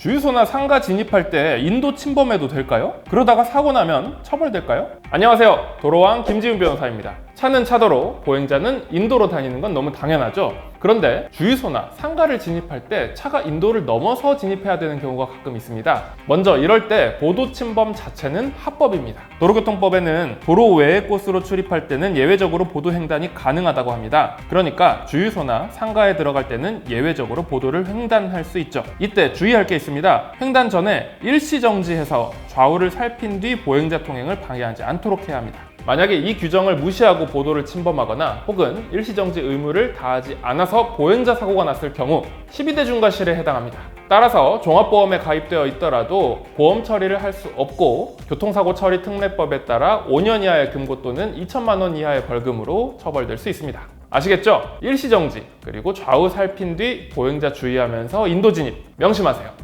주유소나 상가 진입할 때 인도 침범해도 될까요? 그러다가 사고 나면 처벌될까요? 안녕하세요. 도로왕 김지훈 변호사입니다. 차는 차도로, 보행자는 인도로 다니는 건 너무 당연하죠. 그런데 주유소나 상가를 진입할 때 차가 인도를 넘어서 진입해야 되는 경우가 가끔 있습니다. 먼저 이럴 때 보도 침범 자체는 합법입니다. 도로교통법에는 도로 외의 곳으로 출입할 때는 예외적으로 보도 횡단이 가능하다고 합니다. 그러니까 주유소나 상가에 들어갈 때는 예외적으로 보도를 횡단할 수 있죠. 이때 주의할 게 있습니다. 횡단 전에 일시 정지해서 좌우를 살핀 뒤 보행자 통행을 방해하지 않도록 해야 합니다. 만약에 이 규정을 무시하고 보도를 침범하거나 혹은 일시정지 의무를 다하지 않아서 보행자 사고가 났을 경우 12대 중과실에 해당합니다. 따라서 종합보험에 가입되어 있더라도 보험 처리를 할 수 없고 교통사고 처리 특례법에 따라 5년 이하의 금고 또는 2천만 원 이하의 벌금으로 처벌될 수 있습니다. 아시겠죠? 일시정지 그리고 좌우 살핀 뒤 보행자 주의하면서 인도 진입 명심하세요.